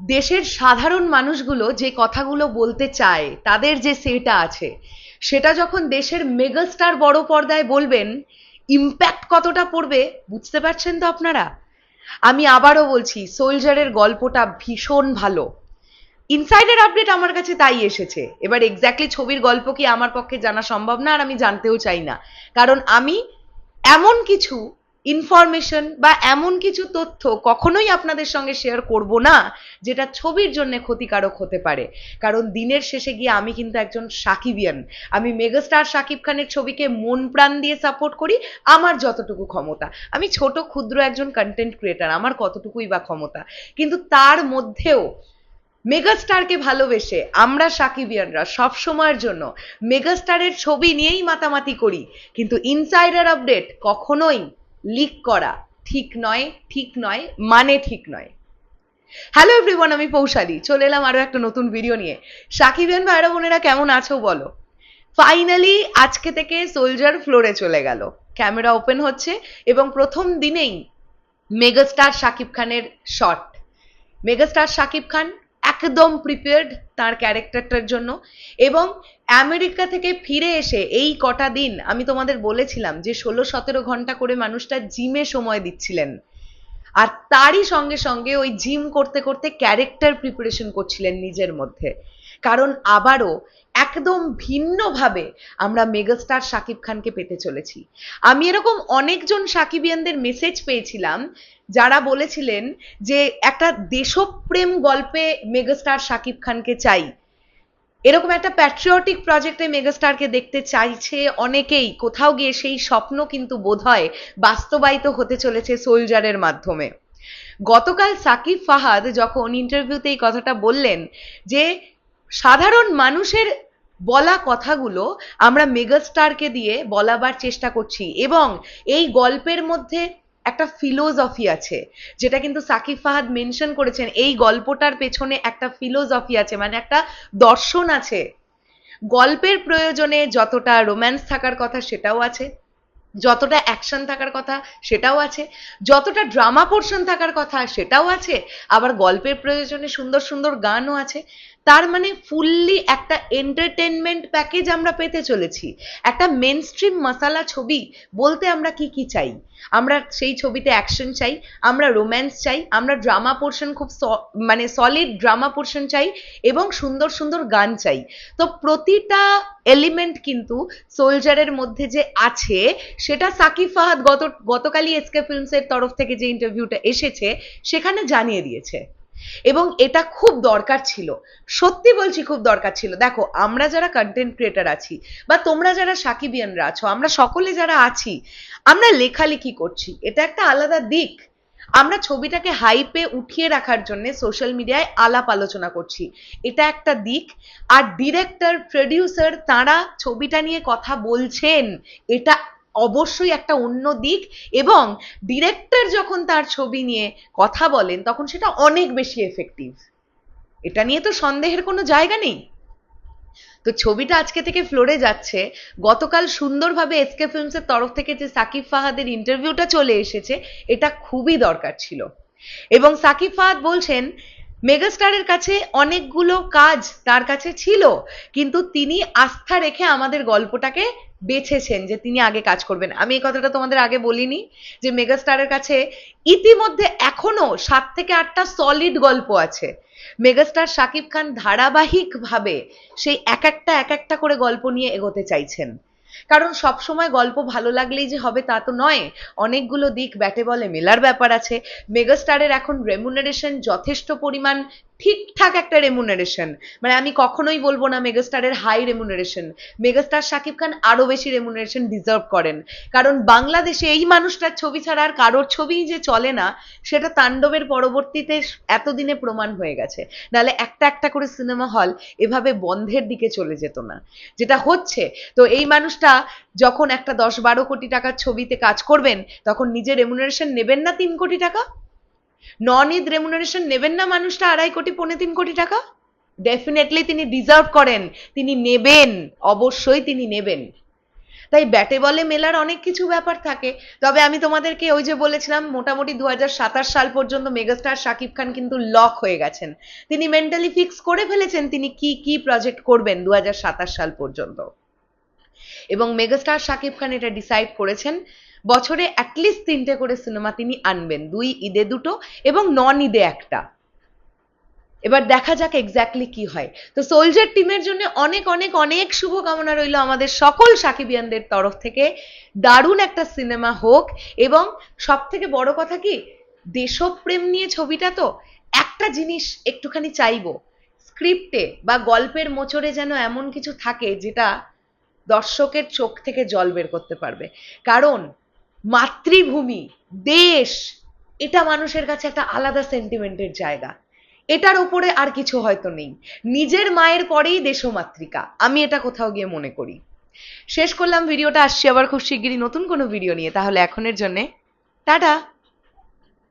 দেশের সাধারণ মানুষগুলো যে কথাগুলো বলতে চায়, তাদের যে সেটা আছে, সেটা যখন দেশের মেগাস্টার বড় পর্দায় বলবেন ইম্প্যাক্ট কতটা পড়বে বুঝতে পারছেন তো আপনারা? আমি আবারও বলছি, সোলজারের গল্পটা ভীষণ ভালো। ইনসাইডের আপডেট আমার কাছে তাই এসেছে। এবার এক্স্যাক্টলি ছবির গল্প কি আমার পক্ষে জানা সম্ভব না আর আমি জানতেও চাই না। কারণ আমি এমন কিছু ইনফরমেশন বা এমন কিছু তথ্য কখনোই আপনাদের সঙ্গে শেয়ার করব না, যেটা ছবির জন্য ক্ষতিকারক হতে পারে। কারণ দিনের শেষে গিয়ে আমি কিন্তু একজন সাকিবিয়ান। আমি মেগাস্টার সাকিব খানের ছবিকে মন প্রাণ দিয়ে সাপোর্ট করি, আমার যতটুকু ক্ষমতা। আমি ছোট, ক্ষুদ্র একজন কন্টেন্ট ক্রিয়েটার আমার কতটুকুই বা ক্ষমতা। কিন্তু তার মধ্যেও মেগাস্টারকে ভালোবেসে আমরা সাকিবিয়ানরা সব সময়ের জন্য মেগাস্টারের ছবি নিয়েই মাতামাতি করি। কিন্তু ইনসাইডার আপডেট কখনোই লিক করা। ঠিক নয় ঠিক নয় মানে ঠিক নয়। হ্যালো এভরিওয়ান আমি পৌশালী। চলে এলাম আরও একটা নতুন ভিডিও নিয়ে। সাকিবিয়ান ভাইরা বোনেরা, কেমন আছো বলো? ফাইনালি আজকে থেকে সোলজার ফ্লোরে চলে গেল। ক্যামেরা ওপেন হচ্ছে এবং প্রথম দিনেই মেগাস্টার শাকিব খানের শট মেগাস্টার শাকিব খান একদম প্রিপেয়ার্ড তার ক্যারেক্টারটার জন্য। এবং আমেরিকা থেকে ফিরে এসে এই কটা দিন আমি তোমাদের বলেছিলাম যে ষোলো সতেরো ঘণ্টা করে মানুষটা জিমে সময় দিচ্ছিলেন। আর তারই সঙ্গে সঙ্গে ওই জিম করতে করতে ক্যারেক্টার প্রিপারেশন করছিলেন নিজের মধ্যে। কারণ আবারও একদম ভিন্নভাবে আমরা মেগাস্টার শাকিব খানকে পেতে চলেছি। আমি এরকম অনেকজন সাকিবিয়ানদের মেসেজ পেয়েছিলাম, যারা বলেছিলেন যে একটা দেশপ্রেম গল্পে মেগাস্টার সাকিব খানকে চাই। এরকম একটা প্যাট্রিয়টিক প্রজেক্টে মেগাস্টারকে দেখতে চাইছে অনেকেই, কোথাও গিয়ে সেই স্বপ্ন কিন্তু বোধহয় বাস্তবায়িত হতে চলেছে সোলজারের মাধ্যমে। গতকাল সাকিব ফাহাদ যখন ইন্টারভিউতে এই কথাটা বললেন যে সাধারণ মানুষের বলা কথাগুলো আমরা মেগাস্টারকে দিয়ে বলাবার চেষ্টা করছি এবং এই গল্পের মধ্যে একটা ফিলোজফি আছে, যেটা কিন্তু সাকিব ফাহাদ মেনশন করেছেন, এই গল্পটার পেছনে একটা ফিলোজফি আছে মানে একটা দর্শন আছে। গল্পের প্রয়োজনে যতটা রোম্যান্স থাকার কথা সেটাও আছে, যতটা অ্যাকশন থাকার কথা সেটাও আছে, যতটা ড্রামা পোর্শন থাকার কথা সেটাও আছে, আবার গল্পের প্রয়োজনে সুন্দর সুন্দর গানও আছে। তার মানে ফুললি একটা এন্টারটেনমেন্ট প্যাকেজ আমরা পেতে চলেছি। একটা মেন স্ট্রিম মশালা ছবি বলতে আমরা কি কি চাই? আমরা সেই ছবিতে অ্যাকশন চাই, আমরা রোম্যান্স চাই, আমরা ড্রামা পোর্শন খুব মানে সলিড ড্রামা পোর্শন চাই এবং সুন্দর সুন্দর গান চাই। তো প্রতিটা এলিমেন্ট কিন্তু সোলজারের মধ্যে যে আছে, সেটা সাকিব ফাহাদ গত, গতকালই এসকে ফিল্মসের তরফ থেকে যে ইন্টারভিউটা এসেছে, সেখানে জানিয়ে দিয়েছে। এবং এটা খুব দরকার ছিল। সত্যি বলছি খুব দরকার ছিল। দেখো, আমরা যারা কন্টেন্ট ক্রিয়েটার আছি বা তোমরা যারা সাকিবিয়ানরা আছো, আমরা সকলে যারা আছি, আমরা লেখালেখি করছি। এটা একটা আলাদা দিক। আমরা ছবিটাকে হাইপে উঠিয়ে রাখার জন্য সোশ্যাল মিডিয়ায় আলাপ আলোচনা করছি। এটা একটা দিক। আর ডিরেক্টর প্রডিউসার তারা ছবিটা নিয়ে কথা বলছেন, এটা অবশ্যই একটা অন্য দিক এবং ডিরেক্টর যখন তার ছবি নিয়ে কথা বলেন, তখন সেটা অনেক বেশি এফেক্টিভ এটা নিয়ে তো সন্দেহের কোনো জায়গা নেই। তো ছবিটা আজকে থেকে ফ্লোরে যাচ্ছে। গতকাল সুন্দরভাবে এসকে ফিল্মসের তরফ থেকে যে সাকিব ফাহাদের ইন্টারভিউটা চলে এসেছে, এটা খুবই দরকার ছিল। এবং সাকিব ফাহাদ বলছেন, মেগাস্টারের কাছে অনেকগুলো কাজ তার কাছে ছিল, কিন্তু তিনি আস্থা রেখে আমাদের গল্পটাকে বেছেছেন যে তিনি আগে কাজ করবেন। আমি এই কথাটা তোমাদের আগে বলিনি যে মেগাস্টারের কাছে ইতিমধ্যে এখনও সাত থেকে আটটা সলিড গল্প আছে। মেগাস্টার শাকিব খান ধারাবাহিকভাবে সেই এক একটা এক একটা করে গল্প নিয়ে এগোতে চাইছেন। কারণ সবসময় গল্প ভালো লাগলেই যে হবে তা তো নয়। অনেকগুলো দিক ব্যাটে বলে মেলার ব্যাপার আছে। মেগাস্টারের এখন রেমুনারেশন যথেষ্ট পরিমাণ ঠিকঠাক একটা রেমুনারেশন মানে আমি কখনোই বলব না মেগাস্টারের high remuneration megastar Shakib Khan আরও বেশি রেমুনারেশন ডিজার্ভ করেন। কারণ বাংলাদেশে এই মানুষটার ছবি ছাড়া আর কারোর ছবিই যে চলে না, সেটা তাণ্ডবের পরবর্তীতে এতদিনে প্রমাণ হয়ে গেছে। নাহলে একটা একটা করে সিনেমা হল এভাবে বন্ধের দিকে চলে যেত না। যেটা হচ্ছে, তো এই মানুষটা যখন একটা দশ বারো কোটি টাকার ছবিতে কাজ করবেন, তখন নিজের রেমুনারেশন নেবেন না তিন কোটি টাকা? নন ইদ রেমুনারেশন নেবেন না মানুষটা আড়াই কোটি, পৌনে তিন কোটি টাকা? ডেফিনেটলি তিনি ডিজার্ভ করেন, তিনি নেবেন, অবশ্যই তিনি নেবেন। তাই ব্যাটে বলে মেলার অনেক কিছু ব্যাপার থাকে। তবে আমি তোমাদেরকে ওই যে বলেছিলাম, মোটামুটি দু হাজার সাতাশ সাল পর্যন্ত মেগাস্টার শাকিব খান কিন্তু লক হয়ে গেছেন। তিনি মেন্টালি ফিক্স করে ফেলেছেন, তিনি কি কি প্রজেক্ট করবেন দু হাজার সাতাশ সাল পর্যন্ত। এবং মেগাস্টার শাকিব খান এটা ডিসাইড করেছেন বছরে অ্যাটলিস্ট তিনটে করে সিনেমা তিনি আনবেন, দুই ঈদে দুটো এবং নন ঈদে একটা। এবার দেখা যাক এক্স্যাক্টলি কি হয়। তো সোলজার টিমের জন্য অনেক অনেক অনেক শুভকামনা রইল আমাদের সকল সাকিবিয়ানদের তরফ থেকে। দারুণ একটা সিনেমা হোক এবং সব থেকে বড় কথা কি, দেশপ্রেম নিয়ে ছবিটা তো একটা জিনিস একটুখানি চাইব স্ক্রিপ্টে বা গল্পের মোচরে যেন এমন কিছু থাকে যেটা দর্শকের চোখ থেকে জল বের করতে পারবে। কারণ মাতৃভূমি, দেশ, এটা মানুষের কাছে একটা আলাদা সেন্টিমেন্টের জায়গা। এটার ওপরে আর কিছু হয়তো নেই। নিজের মায়ের পরেই দেশমাতৃকা। আমি এটা কোথাও গিয়ে মনে করি। শেষ করলাম, ভিডিওটা আসছি আবার খুব শিগগিরই নতুন কোনো ভিডিও নিয়ে। তাহলে এখনের জন্যে, টাটা!